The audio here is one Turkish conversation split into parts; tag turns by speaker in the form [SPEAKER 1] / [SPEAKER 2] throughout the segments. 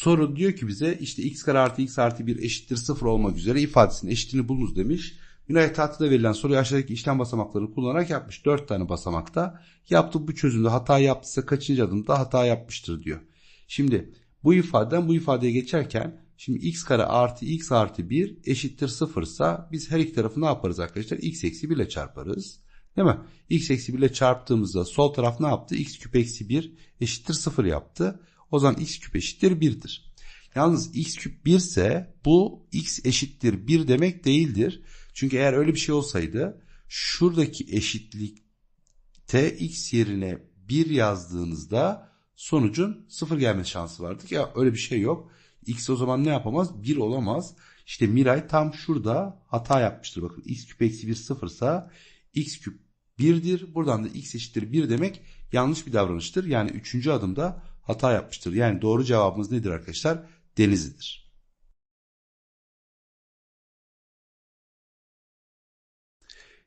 [SPEAKER 1] soru diyor ki bize işte x kare artı x artı 1 eşittir 0 olmak üzere ifadesinin eşitini bulunuz demiş. Mülayit tahtada verilen soruyu aşağıdaki işlem basamaklarını kullanarak yapmış. 4 tane basamakta. Yaptı bu çözümde hata yaptıysa kaçıncı adımda hata yapmıştır diyor. Şimdi bu ifadeden bu ifadeye geçerken şimdi x kare artı x artı 1 eşittir 0 ise biz her iki tarafı ne yaparız arkadaşlar? x eksi 1 ile çarparız. Değil mi? x eksi 1 ile çarptığımızda sol taraf ne yaptı? x küp eksi 1 eşittir 0 yaptı. O zaman x küp eşittir 1'dir. Yalnız x küp 1 ise bu x eşittir 1 demek değildir. Çünkü eğer öyle bir şey olsaydı şuradaki eşitlikte x yerine 1 yazdığınızda sonucun 0 gelme şansı vardı. Ya öyle bir şey yok. X o zaman ne yapamaz? 1 olamaz. İşte Miray tam şurada hata yapmıştır. Bakın x küp eksi 1 sıfırsa x küp 1'dir. Buradan da x eşittir 1 demek yanlış bir davranıştır. Yani 3. adımda hata yapmıştır. Yani doğru cevabımız nedir arkadaşlar? Denizli'dir.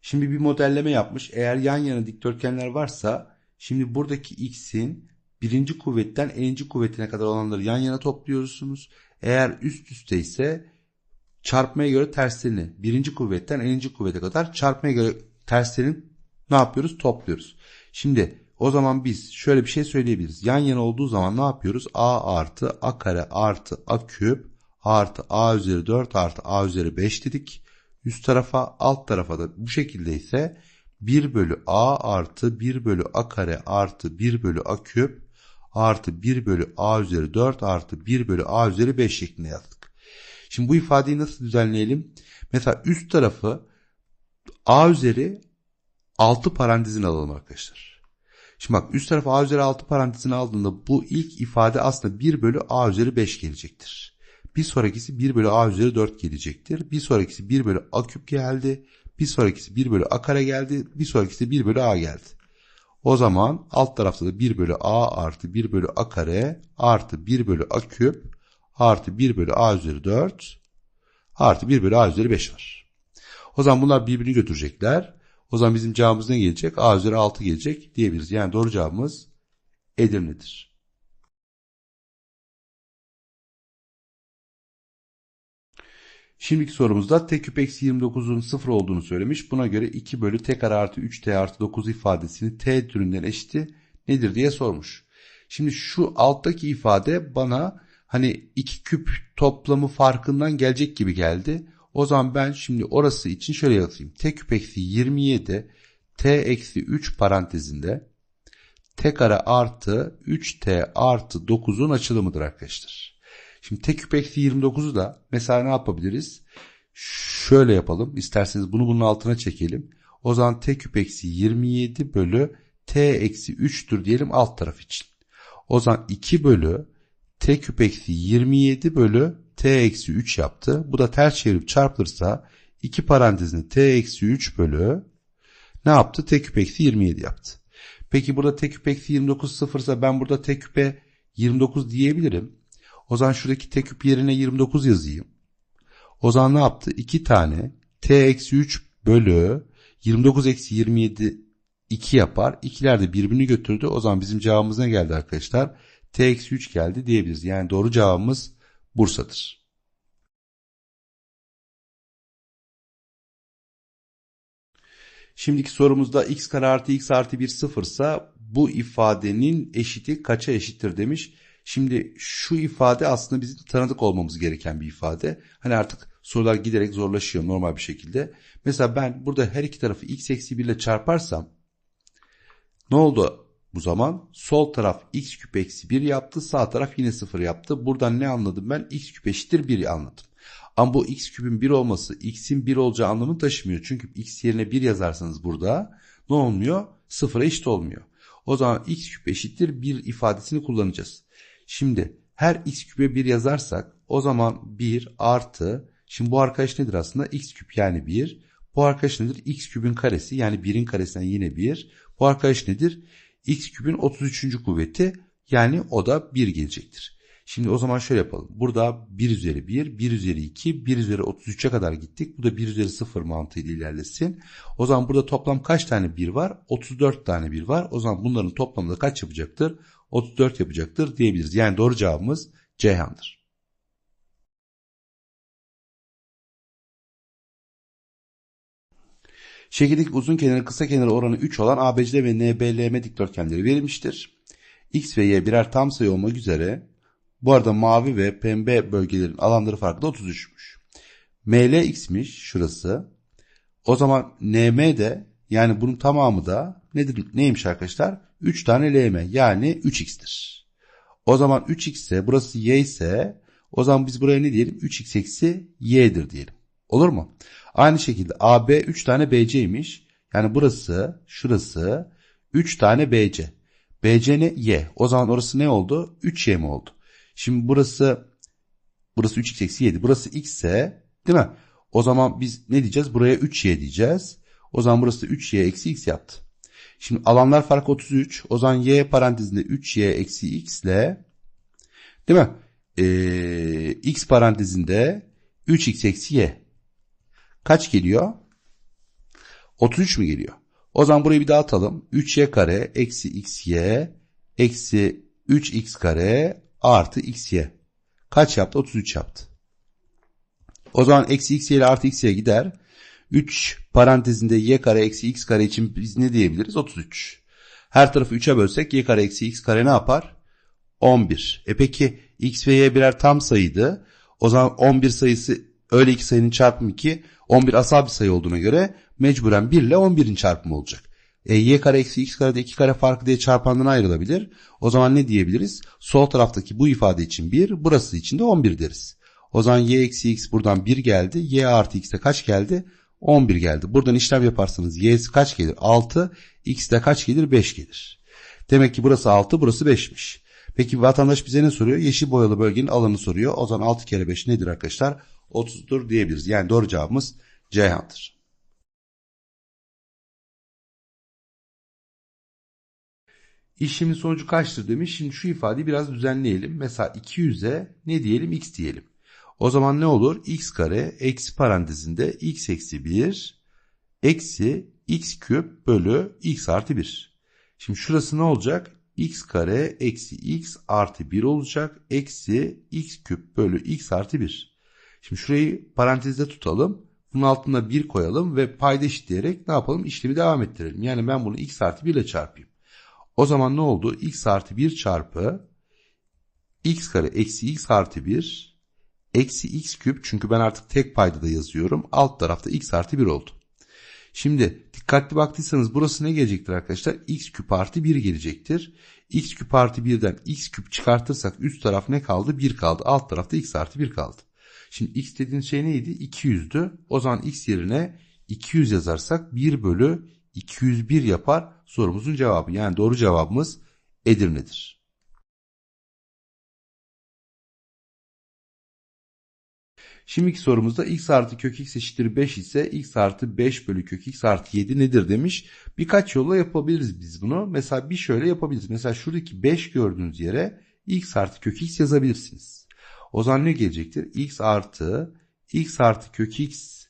[SPEAKER 1] Şimdi bir modelleme yapmış. Eğer yan yana dikdörtgenler varsa şimdi buradaki x'in birinci kuvvetten n'inci kuvvetine kadar olanları yan yana topluyorsunuz. Eğer üst üste ise çarpmaya göre terslerini birinci kuvvetten n'inci kuvvete kadar çarpmaya göre terslerini ne yapıyoruz? Topluyoruz. Şimdi o zaman biz şöyle bir şey söyleyebiliriz. Yan yana olduğu zaman ne yapıyoruz? a artı a kare artı a küp artı a üzeri 4 artı a üzeri 5 dedik. Üst tarafa alt tarafa da bu şekilde ise 1 bölü a artı 1 bölü a kare artı 1 bölü a küp artı 1 bölü a üzeri 4 artı 1 bölü a üzeri 5 şeklinde yazdık. Şimdi bu ifadeyi nasıl düzenleyelim? Mesela üst tarafı a üzeri 6 parantezin alalım arkadaşlar. Şimdi bak üst tarafı a üzeri 6 parantezini aldığında bu ilk ifade aslında 1 bölü a üzeri 5 gelecektir. Bir sonrakisi 1 bölü a üzeri 4 gelecektir. Bir sonrakisi 1 bölü a küp geldi. Bir sonrakisi 1 bölü a kare geldi. Bir sonrakisi 1 bölü a geldi. O zaman alt tarafta da 1 bölü a artı 1 bölü a kare artı 1 bölü a küp artı 1 bölü a üzeri 4 artı 1 bölü a üzeri 5 var. O zaman bunlar birbirini götürecekler. O zaman bizim cevabımız ne gelecek? A üzeri 6 gelecek diyebiliriz. Yani doğru cevabımız Edirne'dir. Şimdiki sorumuzda t küp eksi 29'un 0 olduğunu söylemiş. Buna göre 2 bölü t kare artı 3t artı 9 ifadesini t türünden eşiti nedir diye sormuş. Şimdi şu alttaki ifade bana hani 2 küp toplamı farkından gelecek gibi geldi. O zaman ben şimdi orası için şöyle yazayım. T küp eksi 27 t eksi 3 parantezinde t kare artı 3t artı 9'un açılımıdır arkadaşlar. Şimdi t küp eksi 29'u da mesela ne yapabiliriz? Şöyle yapalım. İsterseniz bunu bunun altına çekelim. O zaman t küp eksi 27 bölü t eksi 3'tür diyelim alt taraf için. O zaman 2 bölü t küp eksi 27 bölü t eksi 3 yaptı. Bu da ters çevirip çarpılırsa 2 parantezinde t eksi 3 bölü ne yaptı? t küp eksi 27 yaptı. Peki burada t küp eksi 29 sıfırsa ben burada t küpe 29 diyebilirim. O zaman şuradaki t küp yerine 29 yazayım. O zaman ne yaptı? 2 tane t eksi 3 bölü 29 eksi 27 2 yapar. İkiler de birbirini götürdü. O zaman bizim cevabımız ne geldi arkadaşlar? t eksi 3 geldi diyebiliriz. Yani doğru cevabımız Bursa'dır. Şimdiki sorumuzda x kare artı x artı 1 sıfırsa bu ifadenin eşiti kaça eşittir demiş. Şimdi şu ifade aslında bizim tanıdık olmamız gereken bir ifade. Hani artık sorular giderek zorlaşıyor normal bir şekilde. Mesela ben burada her iki tarafı x eksi 1 ile çarparsam ne oldu bu zaman? Sol taraf x küp eksi 1 yaptı sağ taraf yine 0 yaptı. Buradan ne anladım ben? x küp eşittir 1 anladım. Ama bu x küpün 1 olması x'in 1 olacağı anlamını taşımıyor. Çünkü x yerine 1 yazarsanız burada ne olmuyor? 0'a eşit olmuyor. O zaman x küp eşittir 1 ifadesini kullanacağız. Şimdi her x küpe 1 yazarsak o zaman 1 artı şimdi bu arkadaş nedir aslında? x küp yani 1. Bu arkadaş nedir? x küpün karesi yani 1'in karesinden yine 1. Bu arkadaş nedir? X küpün 33. kuvveti yani o da 1 gelecektir. Şimdi o zaman şöyle yapalım. Burada 1 üzeri 1, 1 üzeri 2, 1 üzeri 33'e kadar gittik. Bu da 1 üzeri 0 mantığıyla ilerlesin. O zaman burada toplam kaç tane 1 var? 34 tane 1 var. O zaman bunların toplamı da kaç yapacaktır? 34 yapacaktır diyebiliriz. Yani doğru cevabımız Ceyhan'dır. Şekildeki uzun kenarı kısa kenarı oranı 3 olan ABCD ve NBLM dikdörtgenleri verilmiştir. X ve Y birer tam sayı olmak üzere bu arada mavi ve pembe bölgelerin alanları farkı da 33'müş. ML x'miş şurası. O zaman NM de yani bunun tamamı da nedir neymiş arkadaşlar? 3 tane LM yani 3x'tir. O zaman 3x ise burası y ise o zaman biz buraya ne diyelim? 3x eksi y'dir diyelim. Olur mu? Aynı şekilde AB 3 tane BC'ymiş. Yani burası, şurası 3 tane BC. BC ne? Y. O zaman orası ne oldu? 3Y mi oldu? Şimdi burası burası 3x eksi 7. Burası x ise değil mi? O zaman biz ne diyeceğiz? Buraya 3y diyeceğiz. O zaman burası 3y eksi x yaptı. Şimdi alanlar farkı 33. O zaman y parantezinde 3y eksi x ile değil mi? Ee, x parantezinde 3x eksi y. Kaç geliyor? 33 mü geliyor? O zaman burayı bir daha atalım. 3y kare eksi xy eksi 3x kare artı xy. Kaç yaptı? 33 yaptı. O zaman eksi xy ile artı xy gider. 3 parantezinde y kare eksi x kare için biz ne diyebiliriz? 33. Her tarafı 3'e bölsek y kare eksi x kare ne yapar? 11. E peki x ve y birer tam sayıydı. O zaman 11 sayısı öyle iki sayının çarpımı 2. 11 asal bir sayı olduğuna göre mecburen 1 ile 11'in çarpımı olacak. E, y kare eksi x kare de 2 kare farkı diye çarpandan ayrılabilir. O zaman ne diyebiliriz? Sol taraftaki bu ifade için 1, burası için de 11 deriz. O zaman y eksi x buradan 1 geldi. y artı x'e kaç geldi? 11 geldi. Buradan işlem yaparsanız y'si kaç gelir? 6. x'de kaç gelir? 5 gelir. Demek ki burası 6, burası 5'miş. Peki vatandaş bize ne soruyor? Yeşil boyalı bölgenin alanı soruyor. O zaman 6 kere 5 nedir arkadaşlar? 30'dur diyebiliriz. Yani doğru cevabımız Ceyhan'dır. İşlemin sonucu kaçtır demiş. Şimdi şu ifadeyi biraz düzenleyelim. Mesela 200'e ne diyelim? x diyelim. O zaman ne olur? x kare eksi parantezinde x eksi 1 eksi x küp bölü x artı 1. Şimdi şurası ne olacak? x kare eksi x artı 1 olacak. Eksi x küp bölü x artı 1. Şimdi şurayı parantezde tutalım. Bunun altına 1 koyalım ve payda eşitleyerek ne yapalım? İşlemi devam ettirelim. Yani ben bunu x artı 1 ile çarpayım. O zaman ne oldu? x artı 1 çarpı x kare eksi x artı 1 eksi x küp çünkü ben artık tek payda da yazıyorum. Alt tarafta x artı 1 oldu. Şimdi dikkatli baktıysanız burası ne gelecektir arkadaşlar? x küp artı 1 gelecektir. x küp artı 1'den x küp çıkartırsak üst taraf ne kaldı? 1 kaldı. Alt tarafta x artı 1 kaldı. Şimdi x dediğiniz şey neydi? 200'dü. O zaman x yerine 200 yazarsak 1 bölü 201 yapar sorumuzun cevabı. Yani doğru cevabımız Edirne'dir. Şimdiki sorumuzda x artı kök x eşittir 5 ise x artı 5 bölü kök x artı 7 nedir demiş. Birkaç yolla yapabiliriz biz bunu. Mesela bir şöyle yapabiliriz. Mesela şuradaki 5 gördüğünüz yere x artı kök x yazabilirsiniz. O zaman ne gelecektir? x artı x artı kök x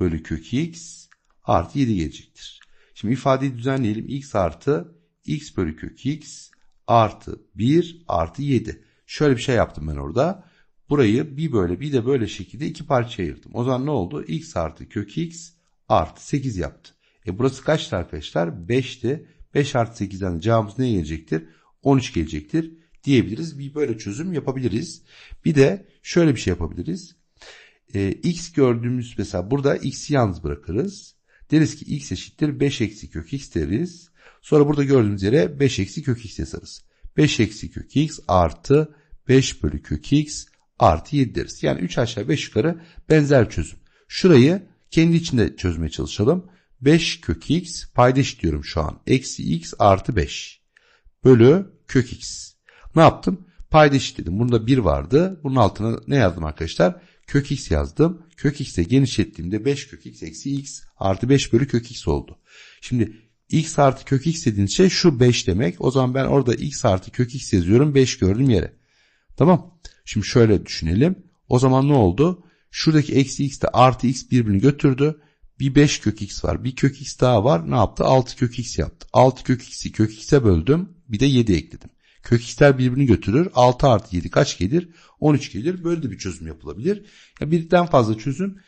[SPEAKER 1] bölü kök x artı 7 gelecektir. Şimdi ifadeyi düzenleyelim. x artı x bölü kök x artı 1 artı 7. Şöyle bir şey yaptım ben orada. Burayı bir böyle bir de böyle şekilde iki parça ayırdım. O zaman ne oldu? x artı kök x artı 8 yaptı. E burası kaçtı arkadaşlar? 5'ti. 5 artı 8'den cevabımız ne gelecektir? 13 gelecektir diyebiliriz. Bir böyle çözüm yapabiliriz. Bir de şöyle bir şey yapabiliriz. E, x gördüğümüz mesela burada x'i yalnız bırakırız. Deriz ki x eşittir 5 eksi kök x deriz. Sonra burada gördüğünüz yere 5 eksi kök x yazarız. 5 eksi kök x artı 5 bölü kök x artı 7 deriz. Yani 3 aşağı 5 yukarı benzer çözüm. Şurayı kendi içinde çözmeye çalışalım. 5 kök x paydaş diyorum şu an. Eksi x artı 5 bölü kök x. Ne yaptım? Paydaş dedim. Bunda 1 vardı. Bunun altına ne yazdım arkadaşlar? Kök x yazdım. Kök x'e genişlettiğimde 5 kök x eksi x artı 5 bölü kök x oldu. Şimdi x artı kök x dediğiniz şey şu 5 demek. O zaman ben orada x artı kök x yazıyorum 5 gördüm yere. Tamam. Şimdi şöyle düşünelim. O zaman ne oldu? Şuradaki eksi x de artı x birbirini götürdü. Bir 5 kök x var. Bir kök x daha var. Ne yaptı? 6 kök x yaptı. 6 kök x'i kök x'e böldüm. Bir de 7 ekledim. Kök x'ler birbirini götürür. 6 artı 7 kaç gelir? 13 gelir. Böyle de bir çözüm yapılabilir. Ya birden fazla çözüm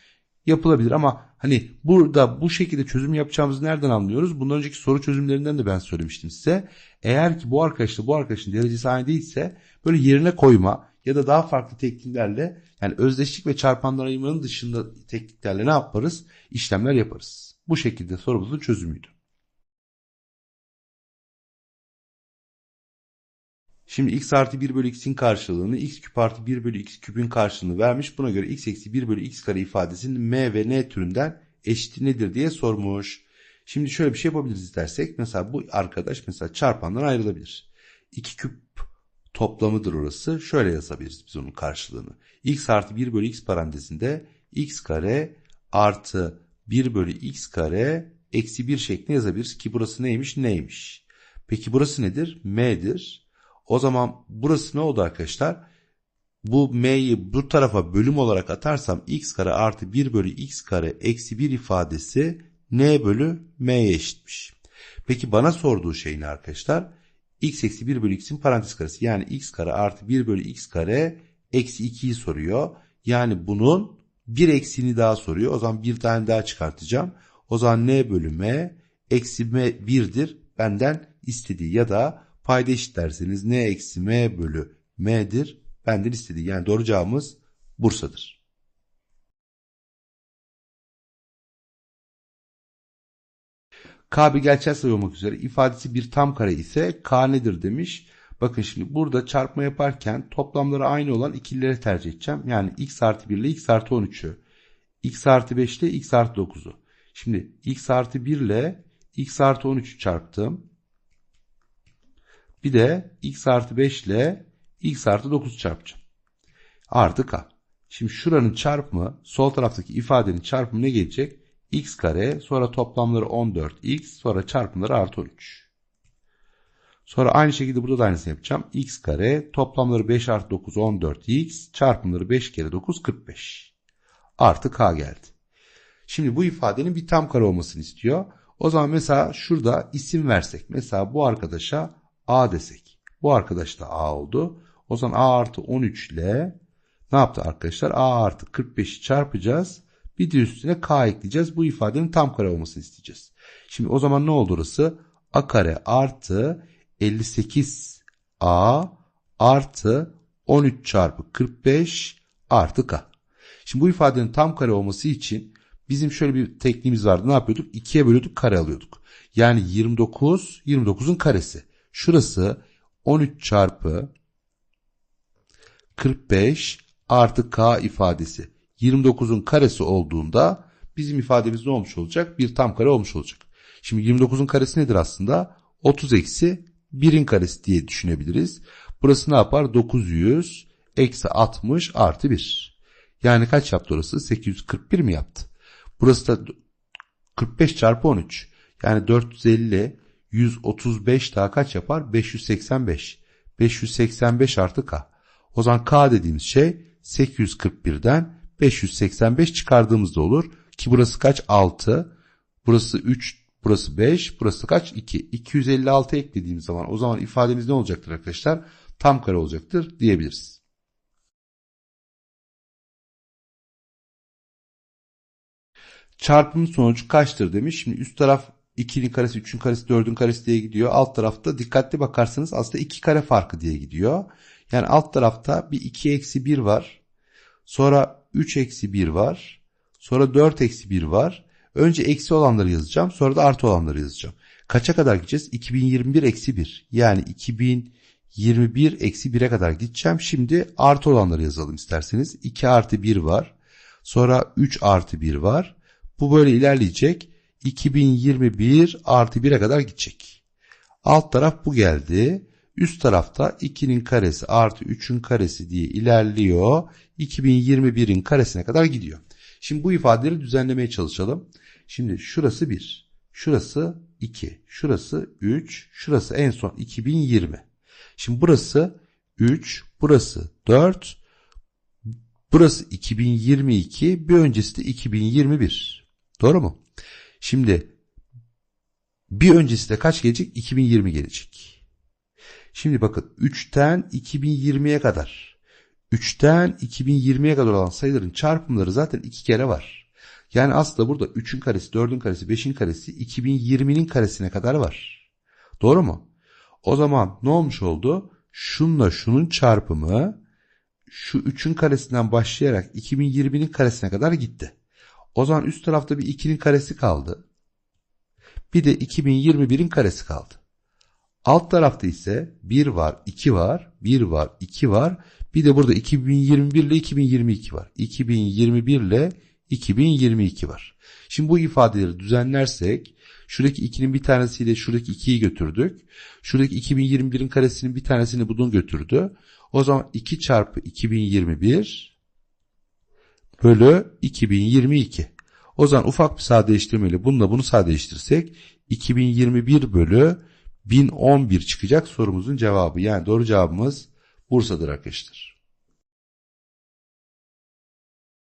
[SPEAKER 1] yapılabilir ama hani burada bu şekilde çözüm yapacağımızı nereden anlıyoruz? Bundan önceki soru çözümlerinden de ben söylemiştim size. Eğer ki bu arkadaşla bu arkadaşın derecesi aynı değilse böyle yerine koyma ya da daha farklı tekniklerle yani özdeşlik ve çarpanlar ayırmanın dışında tekniklerle ne yaparız? İşlemler yaparız. Bu şekilde sorumuzun çözümüydü. Şimdi x artı 1 bölü x'in karşılığını x küp artı 1 bölü x küpün karşılığını vermiş. Buna göre x eksi 1 bölü x kare ifadesinin m ve n türünden eşiti nedir diye sormuş. Şimdi şöyle bir şey yapabiliriz dersek. Mesela bu arkadaş mesela çarpandan ayrılabilir. 2 küp toplamıdır orası. Şöyle yazabiliriz biz onun karşılığını. x artı 1 bölü x parantezinde x kare artı 1 bölü x kare eksi 1 şeklinde yazabiliriz ki burası neymiş neymiş. Peki burası nedir? m'dir. O zaman burası ne oldu arkadaşlar? Bu m'yi bu tarafa bölüm olarak atarsam x kare artı 1 bölü x kare eksi 1 ifadesi n bölü m'ye eşitmiş. Peki bana sorduğu şey ne arkadaşlar? x eksi 1 bölü x'in parantez karesi. Yani x kare artı 1 bölü x kare eksi 2'yi soruyor. Yani bunun bir eksiğini daha soruyor. O zaman bir tane daha çıkartacağım. O zaman n bölü m eksi m 1'dir. Benden istediği ya da payda eşitlerseniz n eksi m bölü m'dir. Benden istediği. Yani doğru cevabımız Bursa'dır. K bir gerçel sayı olmak üzere ifadesi bir tam kare ise K nedir demiş. Bakın şimdi burada çarpma yaparken toplamları aynı olan ikilileri tercih edeceğim. Yani x artı 1 ile x artı 13'ü. x artı 5 ile x artı 9'u. Şimdi x artı 1 ile x artı 13'ü çarptım. Bir de x artı 5 ile x artı 9 çarpacağım. Artı k. Şimdi şuranın çarpımı sol taraftaki ifadenin çarpımı ne gelecek? x kare sonra toplamları 14x sonra çarpımları artı 13. Sonra aynı şekilde burada da aynısını yapacağım. x kare toplamları 5 artı 9 14x çarpımları 5 kere 9 45. Artı k geldi. Şimdi bu ifadenin bir tam kare olmasını istiyor. O zaman mesela şurada isim versek. Mesela bu arkadaşa a desek. Bu arkadaş da a oldu. O zaman a artı 13 ile ne yaptı arkadaşlar? a artı 45'i çarpacağız. Bir de üstüne k ekleyeceğiz. Bu ifadenin tam kare olmasını isteyeceğiz. Şimdi o zaman ne oldu orası? a kare artı 58a artı 13 çarpı 45 artı k. Şimdi bu ifadenin tam kare olması için bizim şöyle bir tekniğimiz vardı. Ne yapıyorduk? 2'ye bölüyorduk kare alıyorduk. Yani 29, 29'un karesi. Şurası 13 çarpı 45 artı k ifadesi. 29'un karesi olduğunda bizim ifademiz ne olmuş olacak? Bir tam kare olmuş olacak. Şimdi 29'un karesi nedir aslında? 30 eksi 1'in karesi diye düşünebiliriz. Burası ne yapar? 900 eksi 60 artı 1. Yani kaç yaptı orası? 841 mi yaptı? Burası da 45 çarpı 13. Yani 450 135 daha kaç yapar? 585. 585 artı k. O zaman k dediğimiz şey 841'den 585 çıkardığımızda olur. Ki burası kaç? 6. Burası 3. Burası 5. Burası kaç? 2. 256 eklediğimiz zaman o zaman ifademiz ne olacaktır arkadaşlar? Tam kare olacaktır diyebiliriz. Çarpımın sonucu kaçtır demiş. Şimdi üst taraf 2'nin karesi, 3'ün karesi, 4'ün karesi diye gidiyor. Alt tarafta dikkatli bakarsanız aslında 2 kare farkı diye gidiyor. Yani alt tarafta bir 2 eksi 1 var. Sonra 3 eksi 1 var. Sonra 4 eksi 1 var. Önce eksi olanları yazacağım. Sonra da artı olanları yazacağım. Kaça kadar gideceğiz? 2021 eksi 1. Yani 2021 eksi 1'e kadar gideceğim. Şimdi artı olanları yazalım isterseniz. 2 artı 1 var. Sonra 3 artı 1 var. Bu böyle ilerleyecek. 2021 artı 1'e kadar gidecek. Alt taraf bu geldi. Üst tarafta 2'nin karesi artı 3'ün karesi diye ilerliyor. 2021'in karesine kadar gidiyor. Şimdi bu ifadeleri düzenlemeye çalışalım. Şimdi şurası 1, şurası 2, şurası 3, şurası en son 2020. Şimdi burası 3, burası 4, burası 2022, bir öncesi de 2021. Doğru mu? Şimdi bir öncesi de kaç gelecek? 2020 gelecek. Şimdi bakın 3'ten 2020'ye kadar 3'ten 2020'ye kadar olan sayıların çarpımları zaten iki kere var. Yani aslında burada 3'ün karesi, 4'ün karesi, 5'in karesi 2020'nin karesine kadar var. Doğru mu? O zaman ne olmuş oldu? Şunla şunun çarpımı şu 3'ün karesinden başlayarak 2020'nin karesine kadar gitti. O zaman üst tarafta bir 2'nin karesi kaldı. Bir de 2021'in karesi kaldı. Alt tarafta ise 1 var, 2 var, 1 var, 2 var. Bir de burada 2021 ile 2022 var. 2021 ile 2022 var. Şimdi bu ifadeleri düzenlersek şuradaki 2'nin bir tanesiyle şuradaki 2'yi götürdük. Şuradaki 2021'in karesinin bir tanesini bunun götürdü. O zaman 2 çarpı 2021 bölü 2022. O zaman ufak bir sadeleştirmeyle bununla bunu sadeleştirsek 2021 bölü 1011 çıkacak sorumuzun cevabı. Yani doğru cevabımız Bursa'dır arkadaşlar.